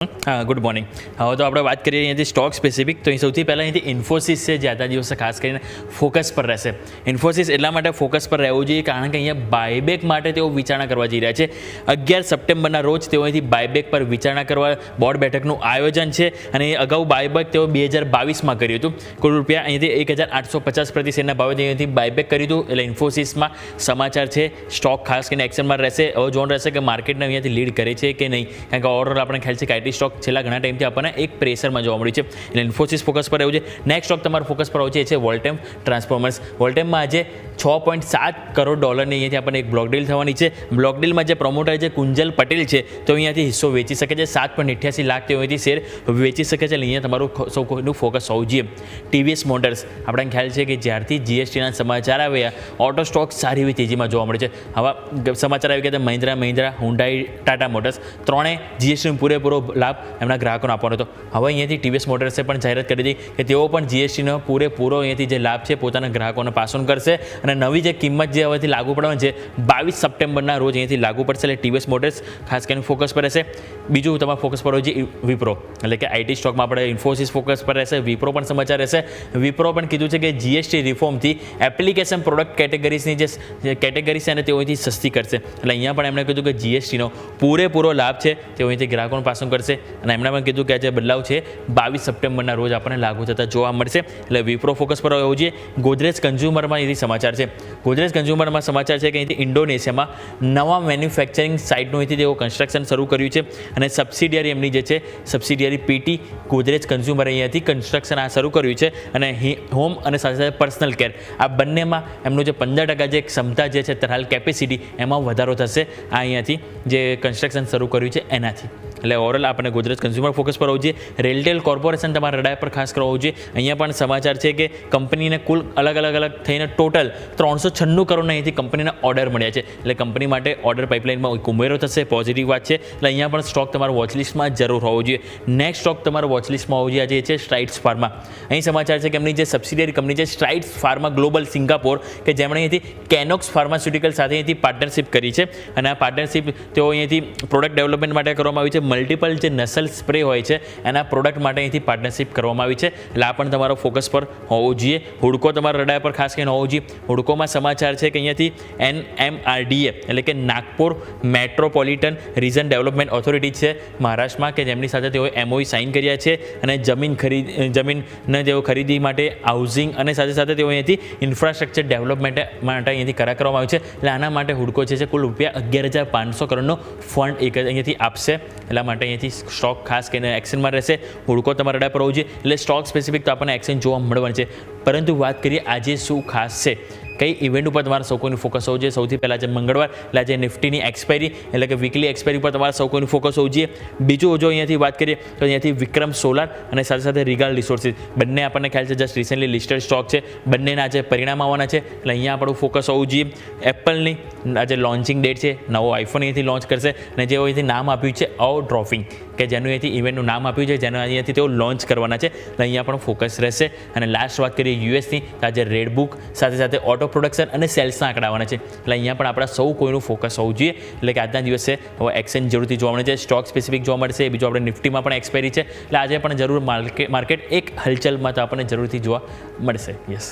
Hm. હા good morning હવે તો આપણે વાત કરીએ અહીંયાથી સ્ટોક સ્પેસિફિક તો અહીં સૌથી પહેલાં અહીંથી ઇન્ફોસિસ છે જે આજના દિવસે ખાસ કરીને ફોકસ પર રહેશે. ઇન્ફોસિસ એટલા માટે ફોકસ પર રહેવું જોઈએ કારણ કે અહીંયા બાયબેક માટે તેઓ વિચારણા કરવા જઈ રહ્યા છે. અગિયાર સપ્ટેમ્બરના રોજ તેઓ અહીંથી બાયબેક પર વિચારણા કરવા બોર્ડ બેઠકનું આયોજન છે અને અગાઉ બાયબેક તેઓ બે હજાર બાવીસમાં કર્યું હતું. કુલ રૂપિયા અહીંથી એક હજાર આઠસો પચાસ પ્રતિ શેરના ભાવે અહીંથી બાયબેક કર્યું હતું. એટલે ઇન્ફોસિસમાં સમાચાર છે સ્ટોક ખાસ કરીને એક્શનમાં રહેશે. હવે જોવાનું રહેશે કે માર્કેટને અહીંયાથી લીડ કરે છે કે નહીં. કારણ કે ઓવરઓલ આપણે ખ્યાલ છે કે આઈટી સ્ટોક છેલ્લા ઘણા ટાઈમથી આપણને એક પ્રેશરમાં જોવા મળ્યું છે. એટલે ઇન્ફોસિસ ફોકસ પર આવ્યું છે. નેક્સ્ટ સ્ટોક તમારો ફોકસ પર આવ્યું છે એ છે વોલ્ટેમ ટ્રાન્સફોર્મર્સ વોલ્ટેમમાં આજે છ પોઈન્ટ સાત કરોડ ડોલરની અહીંયાથી આપણને એક બ્લોક ડીલ થવાની છે. બ્લોક ડીલમાં જે પ્રમોટર છે કુંજલ પટેલ છે, તો અહીંયાથી હિસ્સો વેચી શકે છે. સાત પોઈન્ટ અઠ્યાસી લાખ તેઓ અહીંથી શેર વેચી શકે છે. એટલે અહીંયા તમારું સૌ કોઈનું ફોકસ હોવું જોઈએ. ટીવીએસ મોટર્સ આપણને ખ્યાલ છે કે જ્યારથી જીએસટીના સમાચાર આવ્યા ઓટો સ્ટોક સારી એવી તેજીમાં જોવા મળે છે. હવે સમાચાર આવી ગયા મહિન્દ્રા મહિન્દ્રા હુન્ડાઈ ટાટા મોટર્સ ત્રણે જીએસટીનો પૂરેપૂરો લાભ એમના ગ્રાહકોને આપવાનો હતો. હવે અહીંયાથી ટીવીએસ મોટર્સે પણ જાહેરાત કરી હતી કે તેઓ પણ જીએસટીનો પૂરેપૂરો અહીંયાથી જે લાભ છે પોતાના ગ્રાહકોને પાસ કરશે અને નવી જે કિંમત જે હવેથી લાગુ પડવાની છે, બાવીસ સપ્ટેમ્બરના રોજ અહીંયાથી લાગુ પડશે એટલે ટીવીએસ મોટર્સ ખાસ કરીને ફોકસ પર રહેશે. બીજું તમારે ફોકસ પર હોય છે વિપ્રો, એટલે કે આઈટી સ્ટોકમાં આપણે ઇન્ફોસિસ ફોકસ પર રહેશે, વિપ્રો પણ સમાચાર રહેશે. વિપ્રો પણ કીધું છે કે જીએસટી રિફોર્મથી એપ્લિકેશન પ્રોડક્ટ કેટેગરીઝની જે કેટેગરી છે અને તેઓ અહીંથી સસ્તી કરશે. એટલે અહીંયા પણ એમણે કીધું કે જીએસટીનો પૂરેપૂરો લાભ છે, તેઓ અહીંથી ગ્રાહકોને પાસું કરશે. અને એમણે પણ કીધું કે જે બદલાવ છે. બાવીસ સપ્ટેમ્બરના રોજ આપણને લાગુ થતા જોવા મળશે. એટલે વિપ્રો ફોકસ પર હોવું જોઈએ. ગોદરેજ કન્ઝ્યુમરમાં એથી સમાચાર છે. ગોદરેજ કન્ઝ્યુમરમાં સમાચાર છે કે અહીંથી ઇન્ડોનેશિયામાં નવા મેન્યુફેક્ચરિંગ સાઇટનું અહીંથી તેઓ કન્સ્ટ્રક્શન શરૂ કર્યું છે. અને સબસિડિયરી એમની જે છે, સબસિડિયરી પીટી ગોદરેજ કન્ઝ્યુમર અહીંયાથી કન્સ્ટ્રક્શન આ શરૂ કર્યું છે. અને હોમ અને સાથે સાથે પર્સનલ કેર. આ બંનેમાં એમનું જે પંદર ટકા જે ક્ષમતા જે છે તરહાલ કેપેસિટી એમાં વધારો થશે. આ અહીંયાથી જે કન્સ્ટ્રક્શન શરૂ કર્યું છે, એનાથી. એટલે ઓવરઓલ આપણે ગુજરાત કન્ઝ્યુમર ફોકસ પર હોવું જોઈએ. રેલટેલ કોર્પોરેશન તમારા રડાય પર ખાસ કરવું જોઈએ. અહીંયા પણ સમાચાર છે કે કંપનીને કુલ અલગ અલગ અલગ થઈને ટોટલ ત્રણસો છન્નું કરોડના અહીંથી કંપનીને ઓર્ડર મળ્યા છે. એટલે કંપની માટે ઓર્ડર પાઇપલાઇનમાં એક ઉમેરો થશે પોઝિટિવ વાત છે. એટલે અહીંયા પણ સ્ટોક તમારો વોચલિસ્ટમાં જરૂર હોવો જોઈએ. નેક્સ્ટ સ્ટોક તમારો વોચલિસ્ટમાં હોવો જોઈએ આજે છે સ્ટ્રાઇટ્સ ફાર્મા અહીં સમાચાર છે કે એમની જે સબસિડિયરી કંપની છે સ્ટ્રાઇટ્સ ફાર્મા ગ્લોબલ સિંગાપોર કે જેમણે અહીંથી કેનોક્સ ફાર્માસ્યુટિકલ સાથે અહીંથી પાર્ટનરશિપ કરી છે. અને આ પાર્ટનરશિપ તેઓ અહીંયાથી પ્રોડક્ટ ડેવલપમેન્ટ માટે કરવામાં આવી છે. મલ્ટિપલ જે નસલ સ્પ્રે હોય છે, એના પ્રોડક્ટ માટે અહીંથી પાર્ટનરશિપ કરવામાં આવી છે. એટલે આ પણ તમારો ફોકસ પર હોવો જોઈએ. હુડકો તમારા રડાય પર ખાસ કરીને હોવો જોઈએ. હુડકોમાં સમાચાર છે કે અહીંયાથી એન એમ એટલે કે Nagpur metropolitan region development authority છે, મહારાષ્ટ્રમાં, કે જેમની સાથે તેઓએ એમઓઈ સાઇન કર્યા છે અને જમીન ખરીદ જમીનને તેઓ ખરીદી માટે હાઉસિંગ અને સાથે સાથે તેઓ અહીંયાથી ઇન્ફ્રાસ્ટ્રક્ચર ડેવલપમેન્ટ માટે અહીંયાથી કરાર કરવામાં આવ્યું છે. એટલે આના માટે હુડકો છે, કુલ રૂપિયા અગિયાર હજાર પાંચસો કરોડનો ફંડ એક અહીંયાથી આપશે. એટલા માટે અહીંયાથી સ્ટોક ખાસ કરીને એક્શનમાં રહેશે. હુડકો તમારા રડા પર હોવું જોઈએ. એટલે સ્ટોક સ્પેસિફિક તો આપણને એક્શન જોવા મળવાનું છે. પરંતુ વાત કરીએ આજે શું ખાસ છે. કઈ ઇવેન્ટ ઉપર તમારે સૌ કોઈનું ફોકસ હોવું જોઈએ? સૌથી પહેલાં જે મંગળવાર, એટલે આજે નિફ્ટીની એક્સપાયરી એટલે કે વીકલી એક્સપાયરી પર તમારે સૌ કોઈનું ફોકસ હોવું જોઈએ. બીજું જો અહીંયાથી વાત કરીએ, તો અહીંયાથી વિક્રમ સોલાર અને સાથે સાથે રિગાલ રિસોર્સિસ બંને આપણને ખ્યાલ છે જસ્ટ રિસેન્ટલી લિસ્ટેડ સ્ટોક છે. બંનેના આજે પરિણામ આવવાના છે, એટલે અહીંયા આપણું ફોકસ હોવું જોઈએ. એપલની આજે લોન્ચિંગ ડેટ છે, નવો આઈફોન અહીંયાથી લોન્ચ કરશે, અને જેઓ અહીંથી નામ આપ્યું છે અવ ડ્રોફિંગ કે જેનું અહીંથી ઇવેન્ટનું નામ આપ્યું છે, જેનું અહીંયાથી તેઓ લોન્ચ કરવાના છે. એટલે અહીંયા પણ ફોકસ રહેશે. અને લાસ્ટ વાત કરીએ યુએસની તો આજે રેડ બુક સાથે સાથે ઓટો પ્રોડક્શન અને સેલ્સના આંકડા છે. એટલે અહીંયા પણ આપણા સૌ કોઈનું ફોકસ હોવું જોઈએ. એટલે કે આજના દિવસે એક્સચેન્જ જરૂરથી જોવા મળે છે. સ્ટોક સ્પેસિફિક જોવા મળશે. બીજું આપણે નિફ્ટીમાં પણ એક્સપાયરી છે. એટલે આજે પણ જરૂર માર્કેટ એક હલચલમાં તો આપણને જરૂરથી જોવા મળશે. યસ